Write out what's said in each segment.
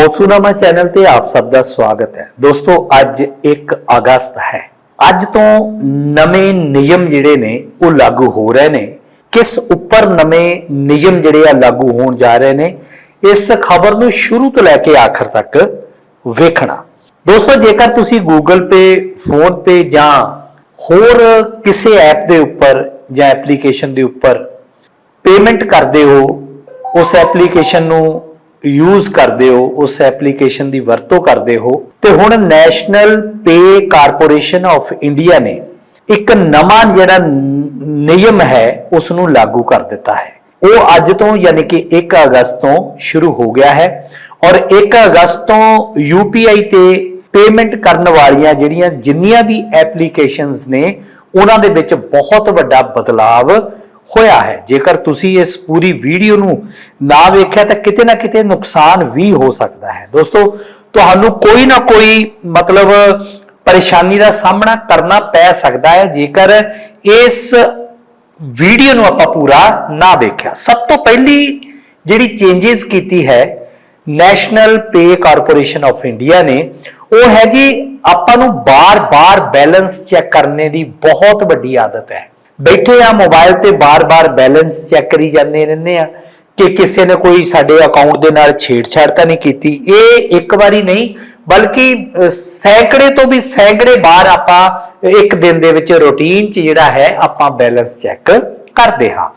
ਪੋਸੂਨਾਮਾ channel ਤੇ ਆਪ ਸਭ ਦਾ ਸਵਾਗਤ ਹੈ। ਦੋਸਤੋ, ਅੱਜ 1 ਅਗਸਤ ਹੈ। ਅੱਜ ਤੋਂ ਨਵੇਂ ਨਿਯਮ ਜਿਹੜੇ ਨੇ, ਉਹ ਲਾਗੂ ਹੋ ਰਹੇ ਨੇ। ਕਿਸ ਉੱਪਰ ਨਵੇਂ ਨਿਯਮ ਜਿਹੜੇ ਆ ਲਾਗੂ ਹੋਣ ਜਾ ਰਹੇ ਨੇ, ਇਸ ਖਬਰ ਨੂੰ ਸ਼ੁਰੂ ਤੋਂ ਲੈ ਕੇ ਆਖਰ ਤੱਕ ਵੇਖਣਾ। ਦੋਸਤੋ, ਜੇਕਰ ਤੁਸੀਂ Google Pay ਫੋਨ ਪੇ ਜਾਂ ਹੋਰ ਕਿਸੇ ਐਪ ਦੇ ਉੱਪਰ ਜਾਂ ਐਪਲੀਕੇਸ਼ਨ ਦੇ ਉੱਪਰ ਪੇਮੈਂਟ ਕਰਦੇ ਹੋ, ਉਸ ਐਪਲੀਕੇਸ਼ਨ ਨੂੰ ਯੂਜ਼ ਕਰਦੇ ਹੋ, ਉਸ ਐਪਲੀਕੇਸ਼ਨ ਦੀ ਵਰਤੋਂ ਕਰਦੇ ਹੋ, ਤੇ ਹੁਣ national pay corporation of India ਨੇ ਇੱਕ ਨਵਾਂ ਜਿਹੜਾ ਨਿਯਮ ਹੈ ਉਸ ਨੂੰ ਲਾਗੂ ਕਰ ਦਿੱਤਾ ਹੈ। ਉਹ ਅੱਜ ਤੋਂ ਯਾਨੀ ਕਿ 1 ਅਗਸਤ ਤੋਂ ਸ਼ੁਰੂ ਹੋ ਗਿਆ ਹੈ ਔਰ 1 ਅਗਸਤ ਤੋਂ UPI ਤੇ ਪੇਮੈਂਟ ਕਰਨ ਵਾਲੀਆਂ ਜਿਹੜੀਆਂ ਜਿੰਨੀਆਂ ਵੀ ਐਪਲੀਕੇਸ਼ਨਸ ਨੇ, ਉਹਨਾਂ ਦੇ ਵਿੱਚ ਬਹੁਤ ਵੱਡਾ ਬਦਲਾਵ ਹੋਇਆ ਹੈ। ਜੇਕਰ ਤੁਸੀਂ ਇਸ ਪੂਰੀ ਵੀਡੀਓ ਨੂੰ ਨਾ ਵੇਖਿਆ ਤਾਂ ਕਿਤੇ ਨਾ ਕਿਤੇ ਨੁਕਸਾਨ ਵੀ ਹੋ ਸਕਦਾ ਹੈ। ਦੋਸਤੋ, ਤੁਹਾਨੂੰ ਕੋਈ ਨਾ ਕੋਈ ਮਤਲਬ ਪਰੇਸ਼ਾਨੀ ਦਾ ਸਾਹਮਣਾ ਕਰਨਾ ਪੈ ਸਕਦਾ ਹੈ। ਜੇਕਰ ਇਸ ਵੀਡੀਓ ਨੂੰ ਆਪਾਂ ਪੂਰਾ ਨਾ ਵੇਖਿਆ। ਸਭ ਤੋਂ ਪਹਿਲੀ ਜਿਹੜੀ ਚੇਂਜਸ ਕੀਤੀ ਹੈ national pay corporation of India ਨੇ, ਉਹ ਹੈ ਜੀ ਆਪਾਂ ਨੂੰ ਬਾਰ-ਬਾਰ ਬੈਲੈਂਸ ਚੈੱਕ ਕਰਨੇ ਦੀ ਬਹੁਤ ਵੱਡੀ ਆਦਤ ਹੈ। ਬੈਠੇ ਆ ਮੋਬਾਈਲ ਤੇ ਬਾਰ-ਬਾਰ ਬੈਲੈਂਸ ਚੈੱਕ ਕਰੀ ਜਾਂਦੇ ਰਹਿੰਦੇ ਆ ਕਿ ਕਿਸੇ ਨੇ ਕੋਈ ਸਾਡੇ ਅਕਾਊਂਟ ਦੇ ਨਾਲ ਛੇੜਛਾੜ ਤਾਂ ਨਹੀਂ ਕੀਤੀ। ਇਹ ਇੱਕ ਵਾਰੀ ਨਹੀਂ, ਬਲਕਿ ਸੈਂਕੜੇ ਤੋਂ ਵੀ ਸੈਂਕੜੇ ਵਾਰ ਆਪਾਂ ਇੱਕ ਦਿਨ ਦੇ ਵਿੱਚ ਰੁਟੀਨ 'ਚ ਜਿਹੜਾ ਹੈ, ਆਪਾਂ ਬੈਲੈਂਸ ਚੈੱਕ ਕਰਦੇ ਹਾਂ।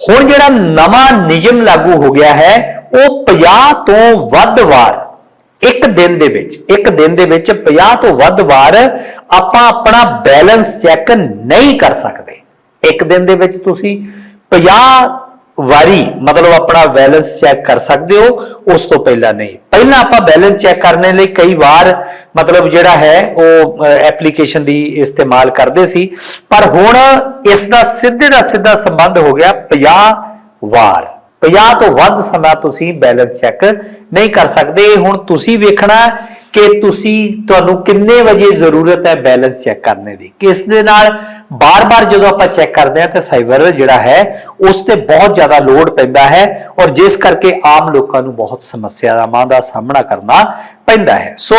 ਹੁਣ ਜਿਹੜਾ ਨਵਾਂ ਨਿਯਮ ਲਾਗੂ ਹੋ ਗਿਆ ਹੈ, ਉਹ 50 ਤੋਂ ਵੱਧ ਵਾਰ, ਇੱਕ ਦਿਨ ਦੇ ਵਿੱਚ, ਇੱਕ ਦਿਨ ਦੇ ਵਿੱਚ 50 ਤੋਂ ਵੱਧ ਵਾਰ ਆਪਾਂ ਆਪਣਾ ਬੈਲੈਂਸ ਚੈੱਕ ਨਹੀਂ ਕਰ ਸਕਦੇ। ਇੱਕ ਦਿਨ ਦੇ ਵਿੱਚ ਤੁਸੀਂ 50 ਵਾਰੀ ਮਤਲਬ ਆਪਣਾ ਬੈਲੈਂਸ ਚੈੱਕ ਕਰ ਸਕਦੇ ਹੋ, ਉਸ ਤੋਂ ਪਹਿਲਾਂ ਨਹੀਂ। ਪਹਿਲਾਂ ਆਪਾਂ ਬੈਲੈਂਸ ਚੈੱਕ ਕਰਨ ਲਈ ਕਈ ਵਾਰ ਮਤਲਬ ਜਿਹੜਾ ਹੈ, ਉਹ ਐਪਲੀਕੇਸ਼ਨ ਦੀ ਇਸਤੇਮਾਲ ਕਰਦੇ ਸੀ। ਪਰ ਹੁਣ ਇਸ ਦਾ ਸਿੱਧੇ ਦਾ ਸਿੱਧਾ ਸੰਬੰਧ ਹੋ ਗਿਆ 50 ਵਾਰ। 50 ਤੋਂ ਵੱਧ ਸਮਾਂ ਤੁਸੀਂ ਬੈਲੈਂਸ ਚੈੱਕ ਨਹੀਂ ਕਰ ਸਕਦੇ। ਹੁਣ ਤੁਸੀਂ ਵੇਖਣਾ ਕਿ ਤੁਸੀਂ ਤੁਹਾਨੂੰ ਕਿੰਨੇ ਵਜੇ ਜ਼ਰੂਰਤ ਹੈ ਬੈਲੈਂਸ ਚੈੱਕ ਕਰਨੇ ਦੀ? ਕਿਸ ਦੇ ਨਾਲ? ਬਾਰ-ਬਾਰ ਜਦੋਂ ਆਪਾਂ ਚੈੱਕ ਕਰਦੇ ਹਾਂ ਤਾਂ ਸਾਈਬਰ ਜਿਹੜਾ ਹੈ, ਉਸ ਤੇ ਬਹੁਤ ਜ਼ਿਆਦਾ ਲੋਡ ਪੈਂਦਾ ਹੈ ਔਰ ਜਿਸ ਕਰਕੇ ਆਮ ਲੋਕਾਂ ਨੂੰ ਬਹੁਤ ਸਮੱਸਿਆਵਾਂ ਦਾ ਸਾਹਮਣਾ ਕਰਨਾ ਪੈਂਦਾ ਹੈ। So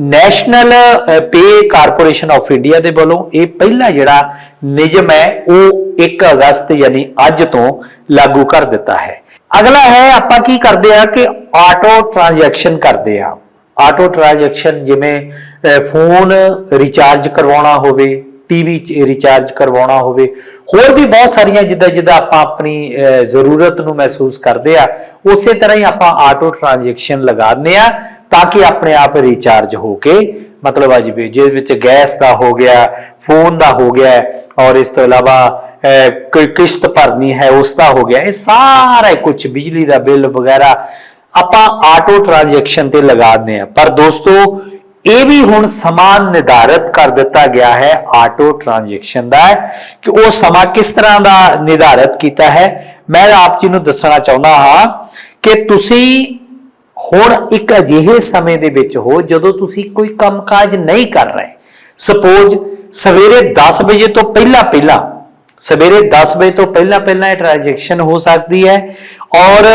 national pay corporation of India ਦੇ ਵੱਲੋਂ ਇਹ ਪਹਿਲਾ ਜਿਹੜਾ ਨਿਯਮ ਹੈ, ਉਹ 1 ਅਗਸਤ ਯਾਨੀ ਅੱਜ ਤੋਂ ਲਾਗੂ ਕਰ ਦਿੱਤਾ ਹੈ। ਅਗਲਾ ਹੈ, ਆਪਾਂ ਕੀ ਕਰਦੇ ਆ ਕਿ ਆਟੋ ਟ੍ਰਾਂਜੈਕਸ਼ਨ ਕਰਦੇ ਆ ਆਟੋ ਟ੍ਰਾਂਜੈਕਸ਼ਨ ਜਿਵੇਂ ਫੋਨ ਰਿਚਾਰਜ ਕਰਵਾਉਣਾ ਹੋਵੇ ਟੀਵੀ ਚ ਰਿਚਾਰਜ ਕਰਵਾਉਣਾ ਹੋਵੇ, ਹੋਰ ਵੀ ਬਹੁਤ ਸਾਰੀਆਂ ਜਿੱਦਾਂ ਜਿੱਦਾਂ ਆਪਾਂ ਆਪਣੀ ਜ਼ਰੂਰਤ ਨੂੰ ਮਹਿਸੂਸ ਕਰਦੇ ਆ, ਉਸੇ ਤਰ੍ਹਾਂ ਹੀ ਆਪਾਂ ਆਟੋ ਟ੍ਰਾਂਜੈਕਸ਼ਨ ਲਗਾਉਂਦੇ ਆ, ਤਾਂ ਕਿ ਆਪਣੇ ਆਪ ਰਿਚਾਰਜ ਹੋ ਕੇ, ਮਤਲਬ ਅਜ ਵੀ ਜਿਹਦੇ ਵਿੱਚ ਗੈਸ ਦਾ ਹੋ ਗਿਆ, ਫੋਨ ਦਾ ਹੋ ਗਿਆ, ਔਰ ਇਸ ਤੋਂ ਇਲਾਵਾ ਕੋਈ ਕਿਸ਼ਤ ਭਰਨੀ ਹੈ, ਉਸ ਦਾ ਹੋ ਗਿਆ, ਇਹ ਸਾਰਾ ਕੁਝ ਬਿਜਲੀ ਦਾ ਬਿੱਲ ਵਗੈਰਾ ਆਪਾਂ ਆਟੋ ਟ੍ਰਾਂਜੈਕਸ਼ਨ ਤੇ ਲਗਾਉਂਦੇ ਆ ਪਰ ਦੋਸਤੋ, ਇਹ ਵੀ ਹੁਣ ਸਮਾਂ ਨਿਰਧਾਰਤ ਕਰ ਦਿੱਤਾ ਗਿਆ ਹੈ ਆਟੋ ਟ੍ਰਾਂਜੈਕਸ਼ਨ ਦਾ ਕਿ ਉਹ ਸਮਾਂ ਕਿਸ ਤਰ੍ਹਾਂ ਦਾ ਨਿਰਧਾਰਿਤ ਕੀਤਾ ਹੈ। ਮੈਂ ਆਪ ਜੀ ਨੂੰ ਦੱਸਣਾ ਚਾਹੁੰਦਾ ਹਾਂ ਕਿ ਤੁਸੀਂ ਹੁਣ ਇੱਕ ਅਜਿਹੇ ਸਮੇਂ ਦੇ ਵਿੱਚ ਹੋ ਜਦੋਂ ਤੁਸੀਂ ਕੋਈ ਕੰਮਕਾਜ ਨਹੀਂ ਕਰ ਰਹੇ। ਸਪੋਜ਼ ਸਵੇਰੇ 10 ਵਜੇ ਤੋਂ ਪਹਿਲਾਂ ਪਹਿਲਾਂ ਸਵੇਰੇ 10 ਵਜੇ ਤੋਂ ਪਹਿਲਾਂ ਪਹਿਲਾਂ ਇਹ ਟ੍ਰਾਂਜੈਕਸ਼ਨ ਹੋ ਸਕਦੀ ਹੈ ਔਰ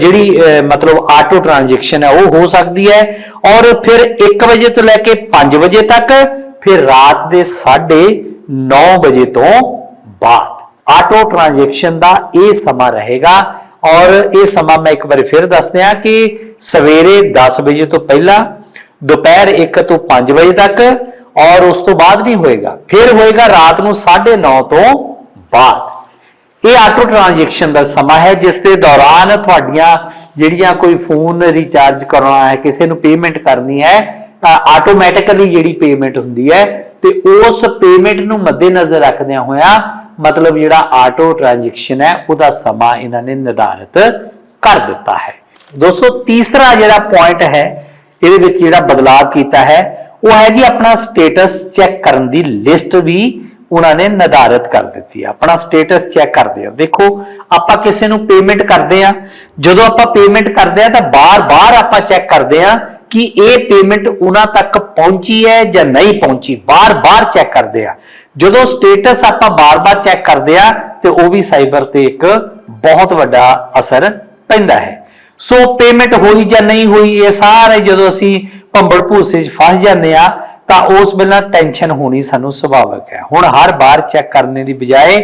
ਜਿਹੜੀ ਮਤਲਬ ਆਟੋ ਟ੍ਰਾਂਜੈਕਸ਼ਨ ਹੈ, ਉਹ ਹੋ ਸਕਦੀ ਹੈ ਔਰ ਫਿਰ 1 ਵਜੇ ਤੋਂ ਲੈ ਕੇ 5 ਵਜੇ ਤੱਕ, ਫਿਰ ਰਾਤ ਦੇ 9:30 ਵਜੇ ਤੋਂ ਬਾਅਦ ਆਟੋ ਟ੍ਰਾਂਜੈਕਸ਼ਨ ਦਾ ਇਹ ਸਮਾਂ ਰਹੇਗਾ ਔਰ ਇਹ ਸਮਾਂ ਮੈਂ ਇੱਕ ਵਾਰ ਫਿਰ ਦੱਸ ਦਿਆਂ ਕਿ ਸਵੇਰੇ 10 ਵਜੇ ਤੋਂ ਪਹਿਲਾਂ, ਦੁਪਹਿਰ 1 ਤੋਂ 5 ਵਜੇ ਤੱਕ ਔਰ ਉਸ ਤੋਂ ਬਾਅਦ ਨਹੀਂ ਹੋਏਗਾ। ਫਿਰ ਹੋਏਗਾ ਰਾਤ ਨੂੰ 9:30 ਤੋਂ ਬਾਅਦ। ਇਹ ਆਟੋ ਟ੍ਰਾਂਜੈਕਸ਼ਨ ਦਾ ਸਮਾਂ ਹੈ, ਜਿਸ ਦੇ ਦੌਰਾਨ ਤੁਹਾਡੀਆਂ ਜਿਹੜੀਆਂ ਕੋਈ ਫੋਨ ਰੀਚਾਰਜ ਕਰਨਾ ਹੈ, ਕਿਸੇ ਨੂੰ ਪੇਮੈਂਟ ਕਰਨੀ ਹੈ ਆਟੋਮੈਟਿਕਲੀ ਜਿਹੜੀ ਪੇਮੈਂਟ ਹੁੰਦੀ ਹੈ, ਤੇ ਉਸ ਪੇਮੈਂਟ ਨੂੰ ਮੱਦੇਨਜ਼ਰ ਰੱਖਦਿਆਂ ਹੋਇਆਂ ਮਤਲਬ ਜਿਹੜਾ ਆਟੋ ਟ੍ਰਾਂਜੈਕਸ਼ਨ ਹੈ, ਉਹਦਾ ਸਮਾਂ ਇਹਨਾਂ ਨੇ ਨਿਰਧਾਰਿਤ ਕਰ ਦਿੱਤਾ ਹੈ। ਦੋਸਤੋ, ਤੀਸਰਾ ਜਿਹੜਾ ਪੁਆਇੰਟ ਹੈ, ਇਹਦੇ ਵਿੱਚ ਜਿਹੜਾ ਬਦਲਾਅ ਕੀਤਾ ਹੈ, ਉਹ ਹੈ ਜੀ ਆਪਣਾ ਸਟੇਟਸ ਚੈੱਕ ਕਰਨ ਦੀ ਲਿਸਟ ਵੀ। ਉਹਨਾਂ ਨੇ ਨਿਰਧਾਰਿਤ ਕਰ ਦਿੱਤੀ ਹੈ। ਆਪਣਾ ਸਟੇਟਸ ਚੈੱਕ ਕਰਦੇ ਆ। ਦੇਖੋ, ਆਪਾਂ ਕਿਸੇ ਨੂੰ ਪੇਮੈਂਟ ਕਰਦੇ ਆ ਜਦੋਂ ਆਪਾਂ ਪੇਮੈਂਟ ਕਰਦੇ ਆ ਤਾਂ ਬਾਰ-ਬਾਰ ਆਪਾਂ ਚੈੱਕ ਕਰਦੇ ਆ ਕਿ ਇਹ ਪੇਮੈਂਟ ਉਹਨਾਂ ਤੱਕ ਪਹੁੰਚੀ ਹੈ ਜਾਂ ਨਹੀਂ ਪਹੁੰਚੀ। ਬਾਰ-ਬਾਰ ਚੈੱਕ ਕਰਦੇ ਆ ਜਦੋਂ ਸਟੇਟਸ ਆਪਾਂ ਬਾਰ-ਬਾਰ ਚੈੱਕ ਕਰਦੇ ਆ ਤੇ ਉਹ ਵੀ ਸਾਈਬਰ ਤੇ ਇੱਕ ਬਹੁਤ ਵੱਡਾ ਅਸਰ ਪੈਂਦਾ ਹੈ। ਸੋ ਪੇਮੈਂਟ ਹੋਈ ਜਾਂ ਨਹੀਂ ਹੋਈ, ਇਹ ਸਾਰੇ ਜਦੋਂ ਅਸੀਂ ਭੰਬੜ ਭੂਸੇ 'ਚ ਫਸ ਜਾਂਦੇ ਆ ਤਾਂ ਉਸ ਵੇਲੇ ਟੈਨਸ਼ਨ ਹੋਣੀ ਸਾਨੂੰ ਸੁਭਾਵਿਕ ਹੈ। ਹੁਣ ਹਰ ਵਾਰ ਚੈੱਕ ਕਰਨੇ ਦੀ ਬਜਾਏ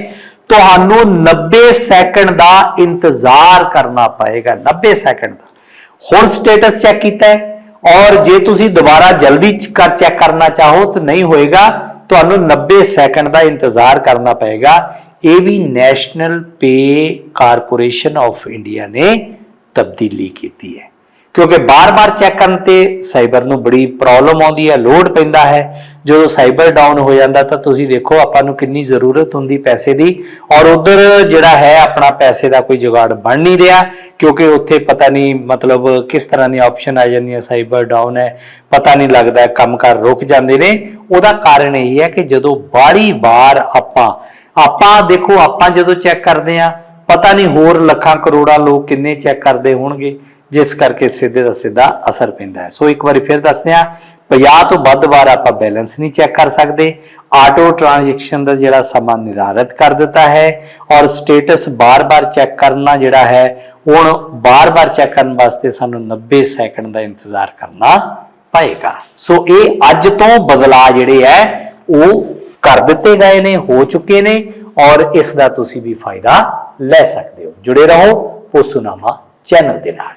ਤੁਹਾਨੂੰ 90 ਸੈਕਿੰਡ ਦਾ ਇੰਤਜ਼ਾਰ ਕਰਨਾ ਪਏਗਾ 90 ਸੈਕਿੰਡ ਦਾ। ਹੁਣ ਸਟੇਟਸ ਚੈੱਕ ਕੀਤਾ ਹੈ ਔਰ ਜੇ ਤੁਸੀਂ ਦੁਬਾਰਾ ਜਲਦੀ ਕਰ ਚੈੱਕ ਕਰਨਾ ਚਾਹੋ ਤਾਂ ਨਹੀਂ ਹੋਏਗਾ, ਤੁਹਾਨੂੰ 90 ਸੈਕਿੰਡ ਦਾ ਇੰਤਜ਼ਾਰ ਕਰਨਾ ਪਏਗਾ। ਇਹ ਵੀ national pay corporation of India ਨੇ ਤਬਦੀਲੀ ਕੀਤੀ ਹੈ। ਕਿਉਂਕਿ ਬਾਰ-ਬਾਰ ਚੈੱਕ ਕਰਨ ਤੇ ਸਾਈਬਰ ਨੂੰ ਬੜੀ ਪ੍ਰੋਬਲਮ ਆਉਂਦੀ ਹੈ, ਲੋਡ ਪੈਂਦਾ ਹੈ। ਜਦੋਂ ਸਾਈਬਰ ਡਾਊਨ ਹੋ ਜਾਂਦਾ ਤਾਂ ਤੁਸੀਂ ਦੇਖੋ ਆਪਾਂ ਨੂੰ ਕਿੰਨੀ ਜ਼ਰੂਰਤ ਹੁੰਦੀ ਪੈਸੇ ਦੀ। ਔਰ ਉਧਰ ਜਿਹੜਾ ਹੈ, ਆਪਣਾ ਪੈਸੇ ਦਾ ਕੋਈ ਜੁਗਾੜ ਬਣ ਨਹੀਂ ਰਿਹਾ, ਕਿਉਂਕਿ ਉੱਥੇ ਪਤਾ ਨਹੀਂ ਮਤਲਬ ਕਿਸ ਤਰ੍ਹਾਂ ਦੀ ਆਪਸ਼ਨ ਆ ਜਾਂਦੀ ਹੈ ਸਾਈਬਰ ਡਾਊਨ ਹੈ, ਪਤਾ ਨਹੀਂ ਲੱਗਦਾ ਕੰਮਕਾਰ ਰੁਕ ਜਾਂਦੇ ਨੇ। ਉਹਦਾ ਕਾਰਨ ਇਹ ਹੈ ਕਿ ਜਦੋਂ ਬਾਰੀ ਵਾਰ ਆਪਾਂ ਆਪਾਂ ਦੇਖੋ, ਆਪਾਂ ਜਦੋਂ ਚੈੱਕ ਕਰਦੇ ਆ ਪਤਾ ਨਹੀਂ ਹੋਰ ਲੱਖਾਂ ਕਰੋੜਾਂ ਲੋਕ ਕਿੰਨੇ ਚੈੱਕ ਕਰਦੇ ਹੋਣਗੇ। ਜਿਸ ਕਰਕੇ ਸਿੱਧੇ ਦਾ ਸਿੱਧਾ ਅਸਰ ਪੈਂਦਾ ਹੈ। ਸੋ ਇੱਕ ਵਾਰੀ ਫਿਰ ਦੱਸਦੇ ਆ 50 ਤੋਂ ਵੱਧ ਵਾਰ ਆਪਾਂ ਬੈਲੈਂਸ ਨਹੀਂ ਚੈੱਕ ਕਰ ਸਕਦੇ। ਆਟੋ ਟ੍ਰਾਂਜੈਕਸ਼ਨ ਦਾ ਜਿਹੜਾ ਸਮਾਂ ਨਿਰਧਾਰਤ ਕਰ ਦਿੱਤਾ ਹੈ ਔਰ ਸਟੇਟਸ ਬਾਰ-ਬਾਰ ਚੈੱਕ ਕਰਨਾ ਜਿਹੜਾ ਹੈ, ਹੁਣ ਬਾਰ-ਬਾਰ ਚੈੱਕ ਕਰਨ ਵਾਸਤੇ ਸਾਨੂੰ 90 ਸੈਕਿੰਡ ਦਾ ਇੰਤਜ਼ਾਰ ਕਰਨਾ ਪਏਗਾ। ਸੋ ਇਹ ਅੱਜ ਤੋਂ ਬਦਲਾਅ ਜਿਹੜੇ ਹੈ, ਉਹ ਕਰ ਦਿੱਤੇ ਗਏ ਨੇ, ਹੋ ਚੁੱਕੇ ਨੇ ਔਰ ਇਸ ਦਾ ਤੁਸੀਂ ਵੀ ਫਾਇਦਾ ਲੈ ਸਕਦੇ ਹੋ। ਜੁੜੇ ਰਹੋ ਪੋਸੂਨਾਮਾ ਚੈਨਲ ਦੇ ਨਾਲ।